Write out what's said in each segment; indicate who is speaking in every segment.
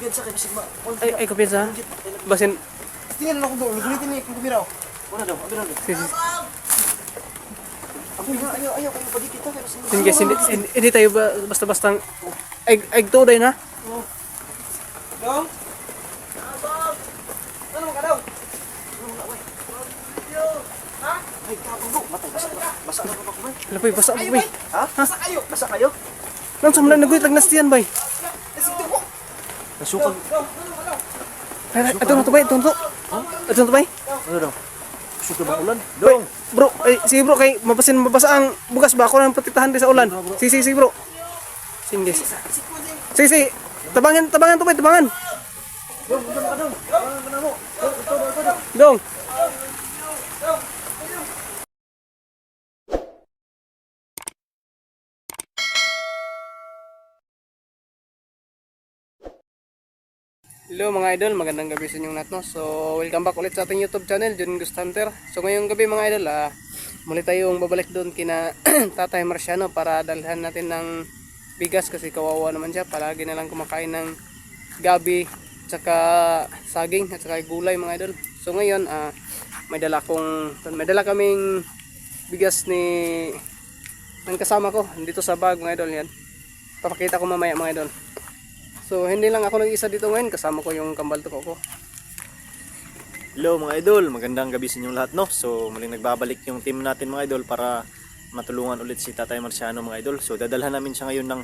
Speaker 1: kumpiyansa kay bisig ma.
Speaker 2: Ay, ay, kumpiyansa. Basin,
Speaker 1: Tingnan ako doon, gulitin ni kung kumiraw. Wala daw, abira daw.
Speaker 2: si, si,
Speaker 1: Ako nga, ayaw, ayaw kayo padi kita.
Speaker 2: Sige, hindi, hindi, hindi tayo ba basta-bastang ay ay to din ha.
Speaker 1: Dong? Ano ka daw? Ha? Ay, kagulo. Matay, basa na. Basa na ba ko ba?
Speaker 2: Lapoy basa mo bay.
Speaker 1: Ha? Basa kayo. Basa kayo?
Speaker 2: Nang sa mga naguit nagnas diyan bay.
Speaker 1: Nasukag.
Speaker 2: Ay, ay, ito na to bay, ito na to. Ito na to bay.
Speaker 1: Ano daw? Suka ba ulan?
Speaker 2: Bay, Bro, ay sige bro kay mabasin mabasa ang bugas ba ako nang patitahan din sa ulan. Sige, sige, sige bro. Sige. Sige, sige. Tabangan, tabangan to bay, tabangan. Dong. Hello mga idol, magandang gabi sa inyong lahat. So, welcome back ulit sa ating YouTube channel, John Ghost Hunter. So, ngayong gabi mga idol, ah, muli tayong babalik doon kina Tatay Marciano para dalhan natin ng bigas kasi kawawa naman siya. Palagi na lang kumakain ng gabi, tsaka saging, at tsaka gulay mga idol. So, ngayon, ah, may dala kong, may dala kaming bigas ni ng kasama ko dito sa bag mga idol yan. Papakita ko mamaya mga idol. So hindi lang ako nag-isa dito ngayon, kasama ko yung kambal to ko.
Speaker 3: Hello mga idol, magandang gabi sa inyong lahat no. So muling nagbabalik yung team natin mga idol para matulungan ulit si Tatay Marciano mga idol. So dadalhan namin siya ngayon ng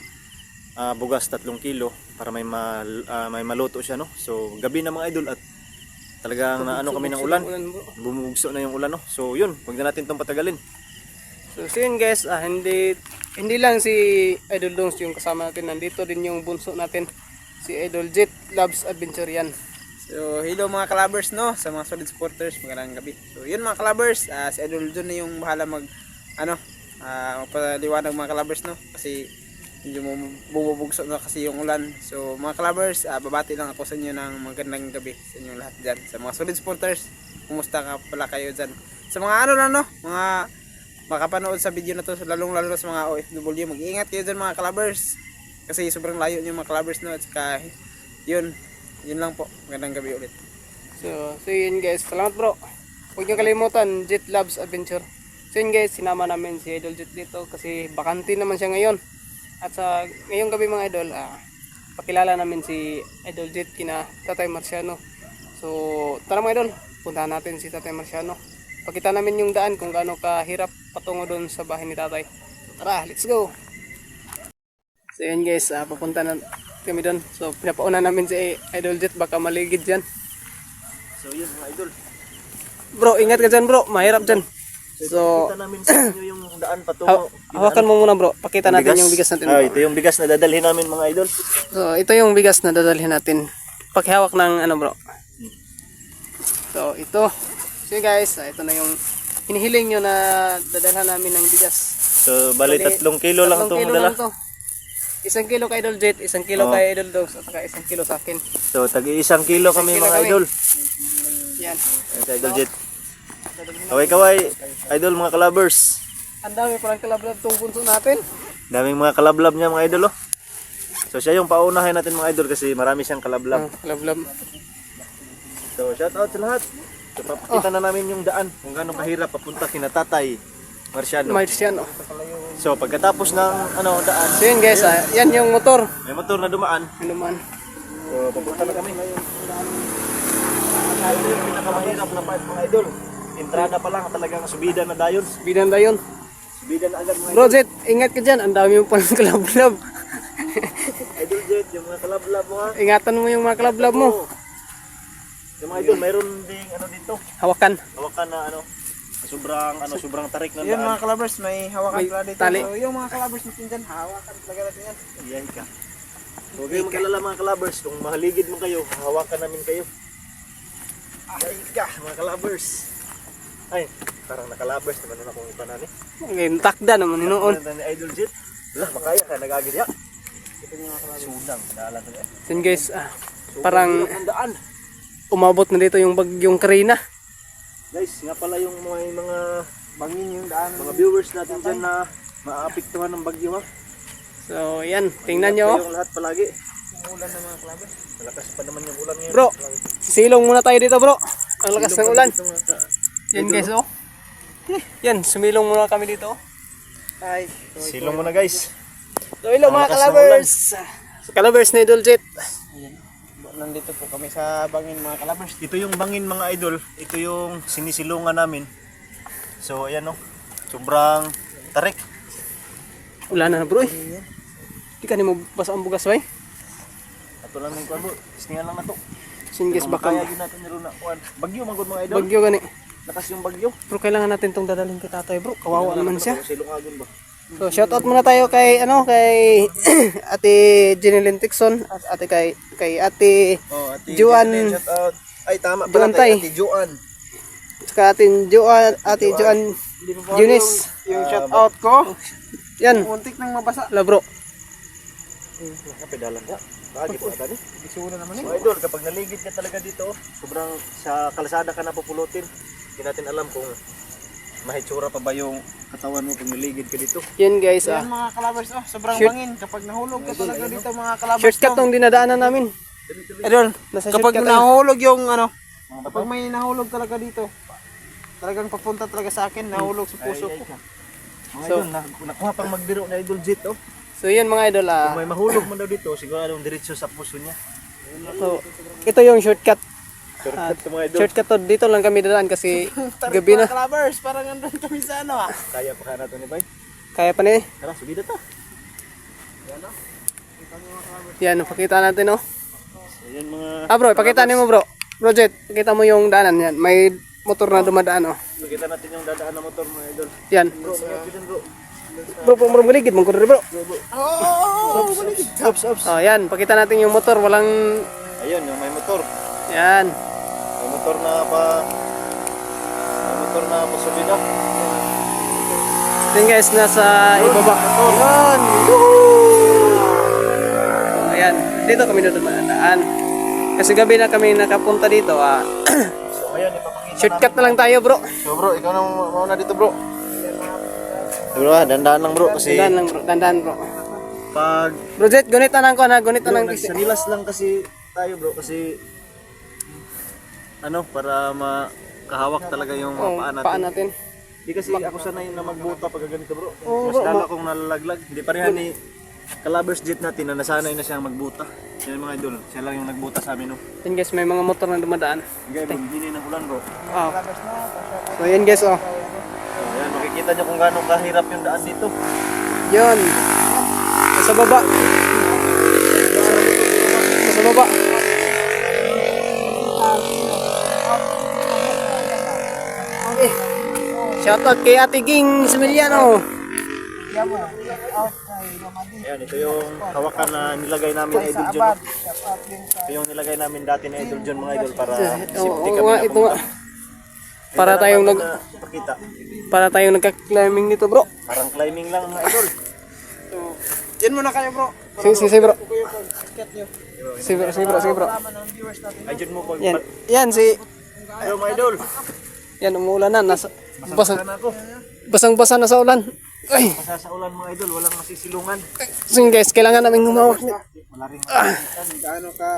Speaker 3: ah, bugas 3 kilo para may mal, ah, may maluto siya no. So gabi na mga idol at talagang na ano kami ng ulan. Bumugso na yung ulan no. So yun, wag na natin tong patagalin.
Speaker 2: So so yun guys, ah, hindi hindi lang si Idol Dongs yung kasama natin, nandito din yung bunso natin, si Idol Jet Loves Adventure yan.
Speaker 4: So, hello mga kalabers no, sa mga solid supporters, magandang gabi. So, yun mga kalabers, ah, si Idol John na yung bahala mag, ano, ah, magpaliwanag mga kalabers no, kasi medyo bumubugso na kasi yung ulan. So, mga kalabers, ah, babati lang ako sa inyo ng magandang gabi sa inyong lahat dyan. Sa mga solid supporters, kumusta ka pala kayo dyan? Sa mga ano lang no, mga makapanood sa video na to, lalong lalo sa mga OFW, mag-iingat kayo dyan mga kalabers. Kasi sobrang layo niyo mga kalabers no, at saka, yun, yun lang po. Magandang gabi ulit.
Speaker 2: So, so yun guys, salamat bro. Huwag niyo kalimutan, Jet Loves Adventure. So yun guys, sinama namin si Idol Jet dito kasi bakante naman siya ngayon. At sa ngayong gabi mga idol, ah, pakilala namin si Idol Jet kina Tatay Marciano. So tara mga idol, puntahan natin si Tatay Marciano. Pakita namin yung daan kung gaano kahirap patungo doon sa bahay ni Tatay. Tara, let's go! So yun guys, ah, papunta na kami doon. So pinapauna namin si Idol Jet, baka maligid dyan.
Speaker 3: So yun mga idol.
Speaker 2: Bro, ingat ka dyan bro, mahirap dyan. So,
Speaker 3: Kita namin sa inyo yung daan patungo.
Speaker 2: hawakan mo muna bro, pakita natin yung bigas natin.
Speaker 3: Ah, ito yung bigas na dadalhin namin mga idol.
Speaker 2: So, ito yung bigas na dadalhin natin. Pakihawak ng ano bro. So, ito. So guys, ah, ito na yung hinihiling nyo na dadalhan namin ng bigas.
Speaker 3: So bali
Speaker 2: Bali,
Speaker 3: 3 kilo lang
Speaker 2: Tatlong
Speaker 3: itong dala.
Speaker 2: lang to. Isang kilo kay Idol Jet, isang kilo
Speaker 3: Oo.
Speaker 2: kay Idol Dogs, at saka isang kilo sa akin.
Speaker 3: So tagi isang kilo kami
Speaker 2: kilo
Speaker 3: mga
Speaker 2: kami.
Speaker 3: idol.
Speaker 2: Yan.
Speaker 3: Ayan si Idol Jet. Kaway kaway, idol mga kalabers.
Speaker 2: Ang dami palang kalablab tong punso natin.
Speaker 3: Daming mga kalablab niya mga idol oh. So siya yung paunahin natin mga idol kasi marami siyang kalablab.
Speaker 2: Oh, kalablab.
Speaker 3: So shout out sa lahat. So papakita na namin yung daan kung gaano kahirap papunta kina Tatay Marciano.
Speaker 2: Marciano.
Speaker 3: So pagkatapos ng ano daan,
Speaker 2: So yun guys, ah, yan yung motor.
Speaker 3: may motor na dumaan.
Speaker 2: Ano man.
Speaker 3: So papunta na kami. Ito yung pinakamahirap na part mga idol. Entrada pa lang talagang subida na dayon.
Speaker 2: Binanda yun.
Speaker 3: Subida na agad mga
Speaker 2: Bro Jet, ingat ka dyan. Ang dami mo palang kalablab.
Speaker 3: idol jet, yung mga kalablab mo ha.
Speaker 2: Ingatan mo yung mga kalablab mo.
Speaker 3: Yung mga idol, mayroon ding ano dito,
Speaker 2: Hawakan.
Speaker 3: hawakan na ano, sobrang ano, sobrang tarik ng
Speaker 4: Yun
Speaker 3: daan.
Speaker 4: mga kalabers, may hawakan
Speaker 2: May
Speaker 4: pala dito.
Speaker 2: tali.
Speaker 4: So, yung mga kalabers natin dyan, hawakan talaga natin yan.
Speaker 3: Iyan ka. Huwag kayong mag-alala mga kalabers, kung mahaligid mo kayo, hawakan namin kayo. Ay ka, mga kalabers. Ay, parang nakalabers naman na akong iba na ni.
Speaker 2: Ngayon, takda naman hinuon.
Speaker 3: Ano ni Idol Jet? Wala, makaya ka, nagagid ya. Sudang, daalan na yan.
Speaker 2: Yun guys, ah, parang
Speaker 3: daan.
Speaker 2: umabot na dito yung bagyong Karina.
Speaker 3: Guys, nga pala yung mga, mga,
Speaker 4: Bangin yung daan.
Speaker 3: mga viewers natin dyan na maapektuhan ng bagyo ha.
Speaker 2: So yan, tingnan nyo. oh.
Speaker 3: Kayong lahat palagi.
Speaker 4: Umulan ng mga clubbers.
Speaker 3: Malakas pa naman yung ulan ngayon.
Speaker 2: Bro, silong muna tayo dito bro. Ang lakas ng ulan. Yan guys oh. Yan, sumilong muna kami dito. oh.
Speaker 4: Ay.
Speaker 3: Silong muna guys.
Speaker 2: So hello mga kalabers. Kalabers na Idol Jet.
Speaker 4: Nandito po kami sa bangin mga clubbers.
Speaker 3: Ito yung bangin mga idol. Ito yung sinisilungan namin. So ayan oh. Sobrang tarik.
Speaker 2: Ulan na na bro eh. Di ka ni mo basa ang bugas bay.
Speaker 3: Ato lang yung kuwan bro. Isningan lang na to.
Speaker 2: Singgis baka
Speaker 3: Kaya yun natin niro na kuwan. Bagyo magod mga idol.
Speaker 2: bagyo gani.
Speaker 3: Lakas yung bagyo.
Speaker 2: Bro, kailangan natin tong dadalhin kay tatay bro. Kawawa naman siya.
Speaker 3: Silong agon ba?
Speaker 2: So shoutout muna tayo kay ano kay Ate Jeneline Tixon at ate kay kay Ate
Speaker 4: Oh, ate
Speaker 2: Juan
Speaker 4: shout out. Ay tama
Speaker 2: Juan
Speaker 4: pala
Speaker 2: Tay.
Speaker 4: tayo, ate Juan.
Speaker 2: saka atin Joan Ate Joan Eunice.
Speaker 4: Yung shout out ko.
Speaker 2: Yan,
Speaker 4: Muntik nang mabasa.
Speaker 2: la bro.
Speaker 3: Kapedalan ka. Bakit pa tani?
Speaker 4: Isura naman eh.
Speaker 3: Mga idol, kapag naligid ka talaga dito, sobrang sa kalsada ka na pupulutin. Hindi natin alam kung mahitsura pa ba yung katawan mo pag naligid ka dito.
Speaker 2: Yan guys ah.
Speaker 4: Yan mga clubbers oh, sobrang
Speaker 2: Shoot.
Speaker 4: bangin kapag nahulog ka talaga dito mga clubbers.
Speaker 2: Shortcut tong dinadaanan namin.
Speaker 4: Idol, kapag nahulog yung ano, kapag may nahulog talaga dito, talagang papunta talaga sa akin, nahulog sa puso ko.
Speaker 3: Mga idol, na, nakuha pang magbiro na idol jet oh.
Speaker 2: So yan mga idol ah.
Speaker 3: Kung may mahulog man daw dito, siguradong diretso sa puso niya.
Speaker 2: So ito yung shortcut.
Speaker 3: Shortcut to mga idol.
Speaker 2: Shortcut to dito lang kami dadaan kasi gabi na.
Speaker 4: clubbers, parang andun kami sa ano ah.
Speaker 3: Kaya pa kaya natin ni Bay.
Speaker 2: Kaya pa ni.
Speaker 3: Tara, subida ta.
Speaker 2: Yan, pakita natin oh.
Speaker 3: So yan mga
Speaker 2: Ah bro, pakita niyo mo bro. Project, pakita mo yung daanan yan. May motor na dumadaan oh.
Speaker 3: Pakita natin yung dadaan na motor mga idol.
Speaker 2: Yan.
Speaker 3: Bro, bro.
Speaker 2: Bro, bro, bro, maligid mong kurir bro.
Speaker 4: Oh,
Speaker 3: Ops, ops.
Speaker 2: Oh, yan, pakita natin yung motor, walang
Speaker 3: Ayun, yung may motor.
Speaker 2: yan.
Speaker 3: Motor na pa may motor na pa subida.
Speaker 2: Yan guys, nasa ibaba. Yun. Ayan, dito kami dumadaan. Kasi gabi na kami nakapunta dito ah.
Speaker 3: So ipapakita
Speaker 2: Shortcut na lang tayo bro.
Speaker 3: So bro, ikaw na mauna dito bro. Bro, ah, dandaan lang bro kasi
Speaker 2: Dandan lang bro, dandan bro.
Speaker 3: pag
Speaker 2: Bro Jet, gunit na lang ko na, gunit na lang kasi.
Speaker 3: lang kasi tayo bro kasi ano, para makahawak talaga yung mga
Speaker 2: Oh,
Speaker 3: paa natin.
Speaker 2: paan natin.
Speaker 3: Hindi kasi ako sanay na magbuta pag ganito bro.
Speaker 2: Oo,
Speaker 3: Mas
Speaker 2: bro,
Speaker 3: lalo akong nalalaglag. Hindi pareha ni Calabers Jet natin na nasanay na siyang magbuta. Yan mga idol, siya lang yung nagbuta sa amin no.
Speaker 2: Yan guys, may mga motor na dumadaan.
Speaker 3: Hanggang bro, hindi ng ulan bro.
Speaker 2: Oh. So yan guys oh.
Speaker 3: So, yan, makikita nyo kung gaano kahirap yung daan dito.
Speaker 2: Yun. Sa baba. Sa baba. Shoutout kay Ate Ging Similiano.
Speaker 3: Ayan, ito yung hawakan na nilagay namin na Idol John. Ito yung nilagay namin dati na Idol John mga idol para safety kami na
Speaker 2: ito nga. Para tayong nag
Speaker 3: na ipakita.
Speaker 2: para tayong nagka-climbing nito, bro.
Speaker 3: Parang climbing lang mga idol.
Speaker 4: Yan muna kayo bro.
Speaker 2: Sige, sige, sige, bro. Sige, bro, sige, bro, sige, bro.
Speaker 4: Tama ng viewers natin.
Speaker 3: Ay, John mo.
Speaker 2: Yan. Yan si
Speaker 3: Ayaw mga idol.
Speaker 2: yan umuulan na nasa basang
Speaker 3: Sana ako.
Speaker 2: basang-basa na sa ulan. Ay,
Speaker 3: Masa sa ulan mga idol, walang masisilungan.
Speaker 2: so yun, guys, kailangan namin humawak.
Speaker 3: Wala rin.
Speaker 4: Gaano ka?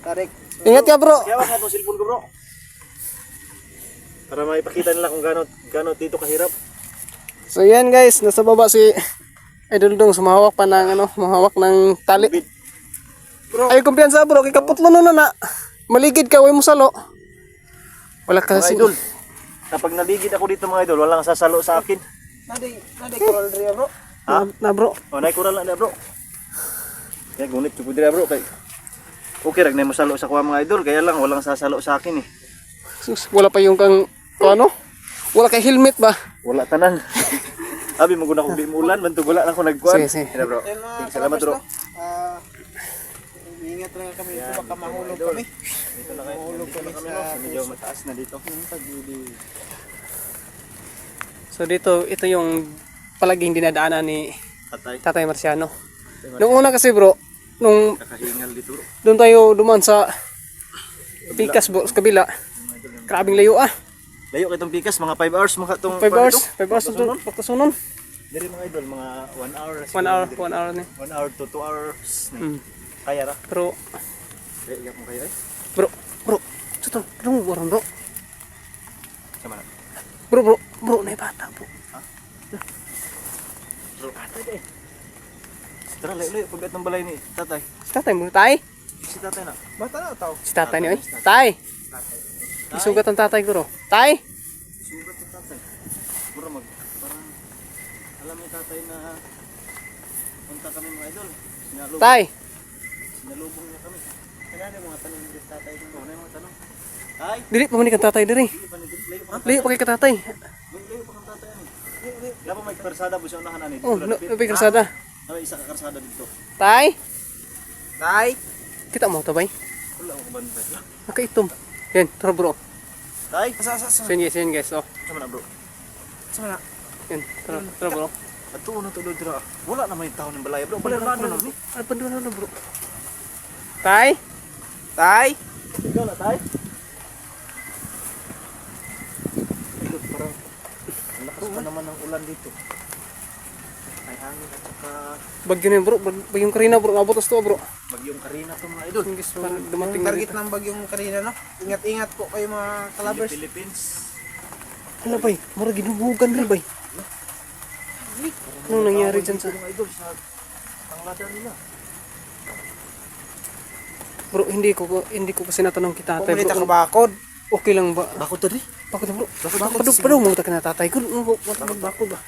Speaker 4: Tarik.
Speaker 2: Ingat ka, bro.
Speaker 3: Kaya wag cellphone ko bro. Para maipakita nila kung gaano, gaano dito kahirap.
Speaker 2: So yan guys, nasa baba si Idol Dong sumahawak pa ng ano, mahawak ng tali.
Speaker 4: Bro.
Speaker 2: Ay kumpiyansa bro, kay kaput mo na na. Maligid ka, way mo salo. Wala
Speaker 3: Mga
Speaker 2: kasi.
Speaker 3: idol, kapag naligid ako dito mga idol, walang sasalo sa akin.
Speaker 4: Nadi, nadi coral rin bro.
Speaker 2: Na, na bro.
Speaker 3: O, nay kural lang na bro. Kaya gunit ko dira bro kay. Okay rag na mo salo sa kuha mga idol, kaya lang walang sasalo sa akin eh.
Speaker 2: Sus, wala pa yung kang ano? Wala kay helmet ba?
Speaker 3: Wala tanan. Abi mo guna ko di ulan, man wala lang ako nagkuan.
Speaker 2: Sige, sige.
Speaker 3: Kaya, bro. Salamat bro.
Speaker 4: Ah, ingat lang kami baka mahulog kami.
Speaker 3: Dito na kayo. Dito na kami no. Medyo mataas na dito.
Speaker 2: So dito, ito yung palaging dinadaanan ni
Speaker 3: Patay.
Speaker 2: Tatay Marciano. Nung una kasi bro, nung
Speaker 3: Kakahingal dito bro.
Speaker 2: doon tayo duman sa Pikas bro, sa kabila. Grabing layo ah.
Speaker 3: Layo kay tong pikas mga 5 hours mga tong
Speaker 2: 5 hours, 5 hours na pagkasunon.
Speaker 3: Diri mga idol mga 1 hour.
Speaker 2: 1 hour, 1 hour ni.
Speaker 3: 1 hour to 2 hours.
Speaker 2: Mm.
Speaker 3: Kaya ra.
Speaker 2: Pero,
Speaker 3: iyak mo kaya eh.
Speaker 2: Bro, bro, ito, ano mo orang bro?
Speaker 3: Sama na.
Speaker 2: Bro, bro, bro, na bata bro.
Speaker 3: Bro, tatay eh. Tara, layo, layo. Pagkat ng balay ni tatay.
Speaker 2: Si tatay mo, tay.
Speaker 3: Si tatay na.
Speaker 4: Bata na tao.
Speaker 2: Si tatay ni, oy. Tay. Isugat ang tatay ko, bro. Tay.
Speaker 3: Sugat sa tatay. Bro, mag, parang, alam ni tatay na punta kami mga idol. Sinalubong,
Speaker 2: Tay.
Speaker 3: sinalubong niya kami.
Speaker 4: Kaya na mga tanong ni tatay ko.
Speaker 3: Ano mga tanong? Tay,
Speaker 2: Dili pa man ka tatay diri.
Speaker 3: Layo pa.
Speaker 2: Kay ka tatay.
Speaker 3: Layo pa kang tatay. Dapat may karsada po siya unahan ani.
Speaker 2: Oh, no, no, kasada.
Speaker 3: May isa ka karsada dito.
Speaker 2: Tay.
Speaker 4: Tay!
Speaker 2: Kita mo tabay.
Speaker 3: Wala akong bantay.
Speaker 2: Nakaitom. Yan, tara bro.
Speaker 3: Tay,
Speaker 4: Asa, asa, asa.
Speaker 2: So yun guys. Oh,
Speaker 3: sama na bro.
Speaker 4: Sama na.
Speaker 2: yan, tara, tara bro.
Speaker 3: Ato na tuloy dira. Wala na may tao ng balay bro. Wala na ni.
Speaker 2: Ano pa na bro? Tay.
Speaker 4: Tay!
Speaker 3: Ikaw na tay. Ito parang ang lakas pa naman ng ulan dito. Ay hangin at saka
Speaker 2: Bagyo na yun bro. Bag- Bagyong karina bro. Abot to bro.
Speaker 3: bagyong karina to mga idol.
Speaker 2: Guys, parang dumating
Speaker 4: target ng bagyong karina, no? Ingat-ingat po kayo mga kalabers.
Speaker 3: Philippines.
Speaker 2: Ano bay? Mara ginubugan rin bay. Anong nangyari dyan sa...
Speaker 3: Mga idol sa tanglada nila.
Speaker 2: Bro, hindi ko hindi ko kasi natanong kita tatay
Speaker 4: Pumunit
Speaker 2: bro.
Speaker 4: ka bakod.
Speaker 2: Okay lang ba?
Speaker 3: Bakit tadi?
Speaker 2: Bakit bro? Bakit bakit pa daw mo ka na tatay ko? Ano ba magbako ba?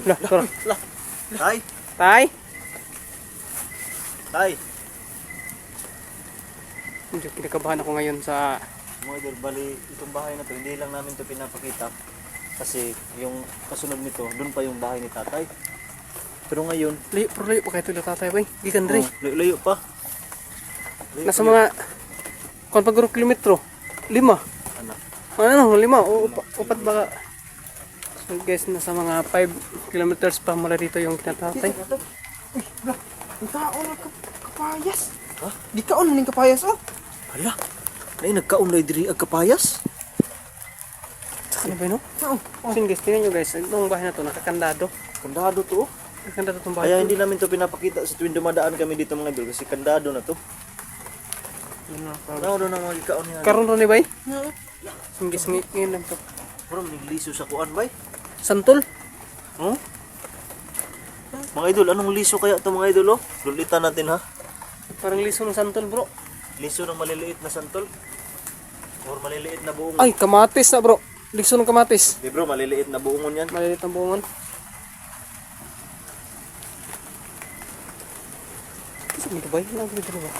Speaker 2: Lah, tara.
Speaker 3: Tay,
Speaker 2: Tay.
Speaker 3: tay.
Speaker 2: Medyo kinakabahan ako ngayon sa
Speaker 3: idol, bali itong bahay na to, hindi lang namin to pinapakita. Kasi yung kasunod nito, doon pa yung bahay ni tatay. Pero ngayon,
Speaker 2: layo, pero layo pa kayo ito tatay bay. Gikan dre.
Speaker 3: oh, layo-layo pa. Layo
Speaker 2: Nasa mga kung pag kilometro, lima.
Speaker 3: Ano?
Speaker 2: Ano, lima o upa, upat baka. So guys, nasa mga 5 kilometers pa mula dito yung kinatatay.
Speaker 4: Ang kaon ng kap- kapayas. Ha? Di kaon ng kapayas, oh.
Speaker 3: Hala, nay nagkaunlay diri ag kapayas.
Speaker 2: Ano ba yun? Oo. Oh, guys, tingnan nyo guys, itong bahay na to nakakandado.
Speaker 3: Kandado to. oh.
Speaker 2: Nakakandado itong bahay.
Speaker 3: Kaya hindi namin to pinapakita sa tuwing dumadaan kami dito mga idol kasi kandado na to. Ano doon ang mga ikaon niya?
Speaker 2: Karon ron ni bay? So guys, ng ngayon lang to.
Speaker 3: Bro, nagliso sa kuan bay.
Speaker 2: Santol?
Speaker 3: Oh? Mga idol, anong liso kaya to mga idol oh? Lulitan natin ha.
Speaker 2: Parang liso ng santol bro.
Speaker 3: Liso ng maliliit na santol. Or maliliit na buong.
Speaker 2: Ay, kamatis na bro. Liso ng kamatis.
Speaker 3: Di bro, maliliit na buongon yan.
Speaker 2: Malilit ang buongon. Saan ito bay? Ano dito ba?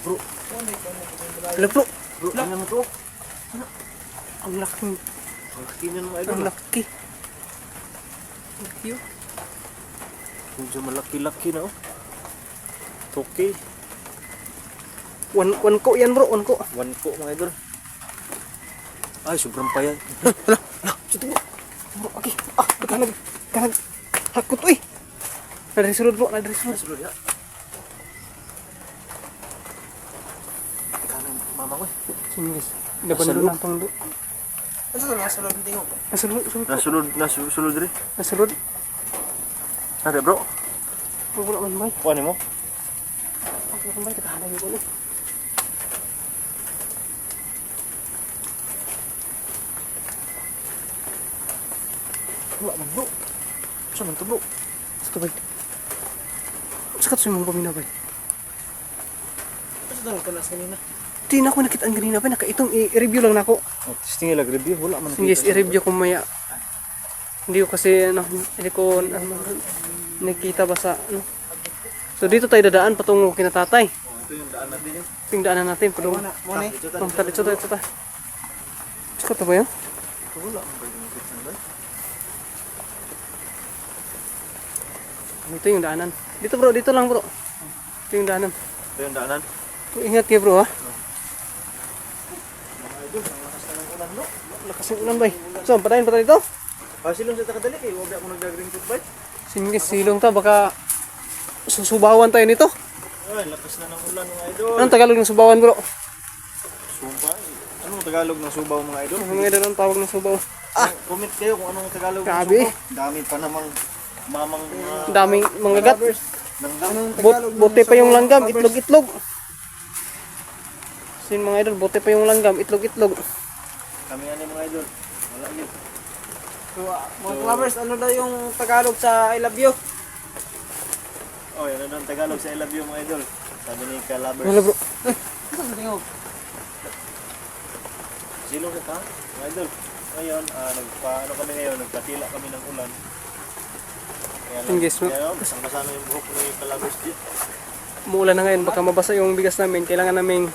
Speaker 3: Bro,
Speaker 2: Hala bro,
Speaker 3: bro, ano mo to?
Speaker 2: ang laking,
Speaker 3: Ang kakinan mga idol.
Speaker 2: ang laki. Laki oh.
Speaker 3: Medyo malaki-laki na oh. Okay.
Speaker 2: One, one ko yan bro, one ko.
Speaker 3: One po mga idol. Ay, sobrang payat.
Speaker 2: Hala, hala, siya bro. Bro, okay. Ah, kahanag, kahanag. Hakot uy. Nadari sulod bro, nadari sulod.
Speaker 3: Sulod ya. Kanan mama ko. eh.
Speaker 2: Sino guys? Laban doon ang pang doon.
Speaker 4: Asa na nasa loob ng tingog?
Speaker 2: Nasulod, sulod.
Speaker 3: Nasulod, nasulod rin.
Speaker 2: Nasulod.
Speaker 3: Ada bro.
Speaker 2: Wala man bay.
Speaker 3: Kuha mo.
Speaker 2: Wala man bay, nakahanag yung
Speaker 3: Wala man bro. Saan man to bro?
Speaker 2: Sa bay. Sa katsuy mong pamina bay.
Speaker 4: Asa na ka nasa kanina?
Speaker 2: Di na ako nakita ang ganina bay. Nakaitong i-review lang na ako.
Speaker 3: Oh, testing lag review. Wala man.
Speaker 2: Yes, i-review ko maya. Hindi ko kasi ano, hindi ko ano, nakita ba sa ano. So dito tayo dadaan patungo kina tatay.
Speaker 3: Ito yung daan natin yun.
Speaker 2: Ito yung daanan natin. Padung.
Speaker 4: Muna, muna eh.
Speaker 2: Oh, tara, ito, ito, ito. Tsaka ito ba yan?
Speaker 3: Wala man ba yung kitchen ba?
Speaker 2: Ito yung daanan. Dito bro, dito lang bro. Ito yung daanan.
Speaker 3: Ito yung daanan.
Speaker 2: Ingat kayo bro ha. Lakas ng ulan bay. So, patayin pa dito.
Speaker 3: Ah, silong sa takadali kay wala ako nagdagring bite.
Speaker 2: Sige, silong ta. Baka susubawan tayo nito.
Speaker 3: Ay, lakas na ng ulan mga idol.
Speaker 2: Anong Tagalog ng subawan bro?
Speaker 3: Ano Anong Tagalog ng subaw mga idol?
Speaker 2: Mga idol ang tawag ng subaw.
Speaker 3: Ah, comment kayo kung anong Tagalog ng subaw. Dami pa namang mamang mga
Speaker 2: Ang daming manggagat.
Speaker 3: langgam.
Speaker 2: But, buti pa yung langgam, itlog-itlog. Sin mga idol, buti pa yung langgam, itlog-itlog.
Speaker 3: Kami ano mga idol. Wala yun.
Speaker 4: So, ah, mga clubbers, ano daw yung Tagalog sa I love you?
Speaker 3: Oh, yan ang Tagalog sa I love you mga idol. Sabi ni Calabers.
Speaker 2: Wala bro.
Speaker 3: Silong ka, mga idol. Ngayon, ah, nagpa, ano kami ngayon, nagpatila kami ng ulan.
Speaker 2: Ma'am.
Speaker 3: kaya basang-basa na yung buhok ni Calabers di.
Speaker 2: Muulan na ngayon, baka mabasa yung bigas namin. Kailangan naming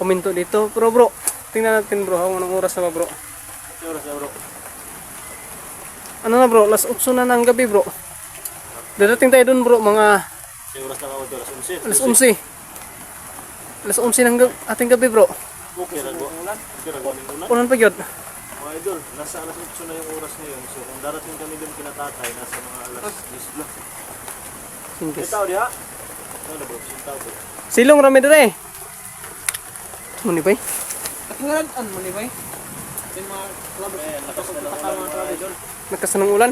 Speaker 2: komento dito. Pero bro, tingnan natin bro, kung anong oras na ba bro.
Speaker 3: Ito oras na bro.
Speaker 2: Ano na bro, last 8 na ng gabi bro. Dadating tayo dun bro, mga
Speaker 3: Ito oras na ako ito, alas 11.
Speaker 2: alas 11. Alas 11 ng ating gabi bro.
Speaker 3: Okay. Ulan
Speaker 2: pa yun.
Speaker 3: Mga idol, nasa alas 8 na yung oras ngayon. So, kung darating kami dun kinatatay, nasa mga alas 10 na.
Speaker 2: Singkis.
Speaker 3: Sitaw diha? Ano na bro? Sitaw bro.
Speaker 2: Silong rami dire. Muni bay.
Speaker 4: At ngayon, ano mo ni ba? Yung mga clubbers,
Speaker 3: Ayan, lakas na lang ulan mga idol.
Speaker 2: Nagkas ng ulan.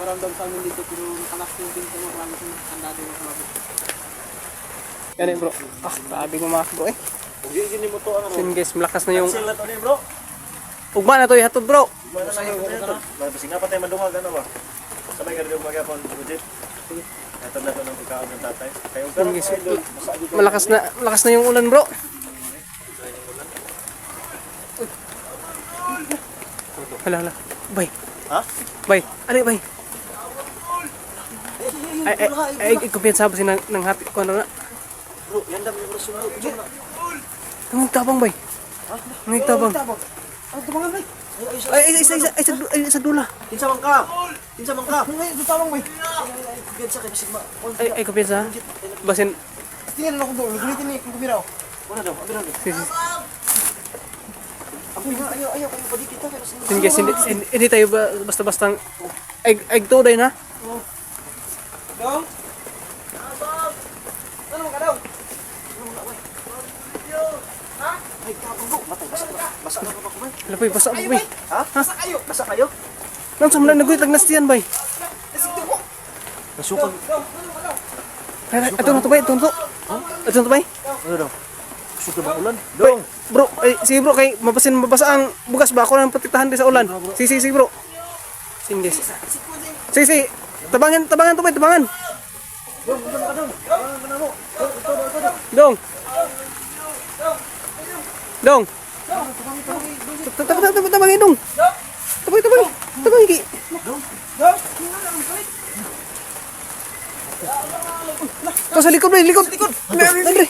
Speaker 4: paramdam sa amin dito, pero nakalakas yung din sa mga clubbers na andado yung clubbers.
Speaker 2: Yan eh bro. Ah, grabe gumakas bro eh.
Speaker 3: Ano bro?
Speaker 2: Singkis, malakas na yung
Speaker 3: Cancel na to ni bro.
Speaker 2: Ugma na to ihatod bro.
Speaker 3: Mana na yung ito? Kasi nga patay madungag ano ba? Sabay ka rin magyapon, budget. Ito na to ng pagkaon ng tatay. Kayo ko.
Speaker 2: Malakas na, malakas na yung ulan bro. Hala, hala. Bay.
Speaker 3: Ha?
Speaker 2: Bay. Ano bay? Ay, ay, ay, kumpiyansa ba sinang nang happy ko ano na?
Speaker 3: Bro, yan dami yung rason bro. Diyan na.
Speaker 2: Nang tabang bay.
Speaker 4: Ano tumangan ba?
Speaker 2: Ay, ay, isa, isa, isa, ay, isa dula.
Speaker 3: Kinsa man ka? Kinsa man ka?
Speaker 4: Ngayon, tutawang ba?
Speaker 3: Yan sa kay sigma.
Speaker 2: Ay, ay, kumpiyansa. Basin,
Speaker 4: Tingnan ako doon, gulitin ni kung kumiraw.
Speaker 3: Wala daw, abi daw.
Speaker 2: si, si,
Speaker 3: Ako nga ayaw ayaw kayo pa pero sa
Speaker 2: Sige, hindi, tayo ba, basta-bastang, ay, ay, tuday na.
Speaker 4: Dong? Ano ka daw?
Speaker 3: Ay, kapag bro, matay basa na. Basa na ba ko ba?
Speaker 2: Lapay, basta ako bay.
Speaker 3: Ha? Basa kayo. Basa kayo?
Speaker 2: Nang sa mga naguyit lang nastiyan bay.
Speaker 3: Nasukag.
Speaker 2: Ay, ay, ito na to bay, ito na to. Ito na to bay.
Speaker 3: Ano daw? Sukag ba ulan?
Speaker 2: Bay, bro, ay, sige bro, kay mabasin mabasa ang bugas ba? Ako nang protektahan din sa ulan. Sige, sige, sige bro. Sige, sige, sige. Tabangan, tabangan to bay, tabangan. Dong. Dong. Tabang, tabang, tabangin dong. Tabang, tabang, tabang, ki. Ito sa likod, bay, likod. Libre.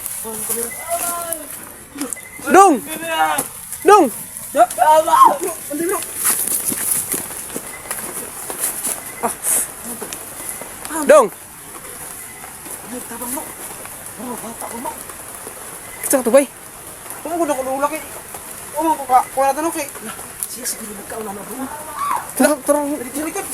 Speaker 2: Dong. Dong. Ah. Dong. Kita to bay.
Speaker 4: Kung ko na kulula kay. Oh, ko ka, ko na tanong kay.
Speaker 3: Siya siguro magkauna na bro.
Speaker 2: Tara, tara.
Speaker 4: Dito likod.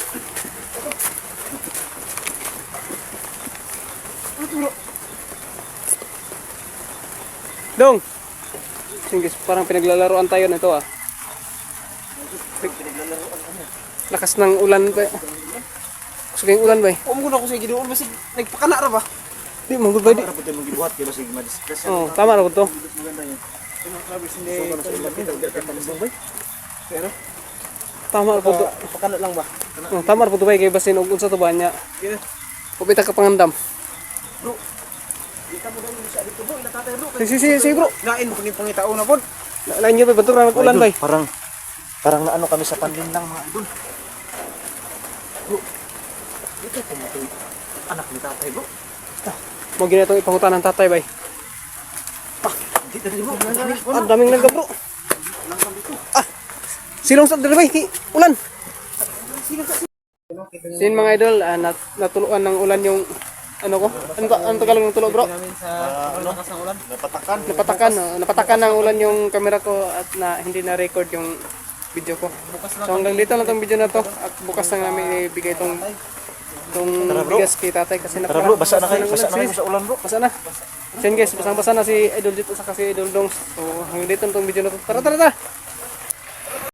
Speaker 2: Dong. Sige, parang pinaglalaroan tayo nito ah. Lakas ng ulan ba? Sige, ulan ba?
Speaker 4: Kung ko na ko sa gidoon basig nagpakana ra ba?
Speaker 2: Di, manggod ba di?
Speaker 3: Para po tayo magibuhat kayo basig ma-discuss.
Speaker 2: Oh, tama ra ko to.
Speaker 3: Maganda yun.
Speaker 4: Hindi.
Speaker 3: Pero,
Speaker 2: Tama ra ko to.
Speaker 4: Pakana lang ba?
Speaker 2: Oh, tama ra ko to bay kay basin og unsa to ba.
Speaker 4: Gina.
Speaker 2: Pupita ka pangandam.
Speaker 3: kita mo daw sa dito bro. Inatatay bro.
Speaker 2: Sige, sige, sige bro.
Speaker 4: Lain ko ni pangitao na pod.
Speaker 2: Lain nyo ba? Bato ra ulan bay.
Speaker 3: Parang, parang naano kami sa panlinlang mga idol. Bro, dito po mo ito. Anak ni tatay bro.
Speaker 2: Mo gina itong ipangutan ng tatay bay. Ang daming nagga bro. Ah. Silong sa. Hi, Ulan. Sin mga idol, ah, nat natuluan ng ulan yung ano ko? Ano, ano Tagalog ng tulo bro?
Speaker 4: Sa
Speaker 3: ano?
Speaker 4: ulan.
Speaker 3: Napatakan.
Speaker 2: Napatakan, oh. napatakan ng ulan yung camera ko at na hindi na record yung video ko. So hanggang dito lang tong video na to at bukas na namin ibigay itong Itong
Speaker 3: Tara, bro.
Speaker 2: bigas kay tatay kasi
Speaker 3: Tara bro, basa na kayo, basa na kayo sa ulan bro.
Speaker 2: Basa na. Yun guys, basang-basa na si Idol dito sa kasi Idol Dongs. So hanggang dito itong video na to. Tara, tara, tara!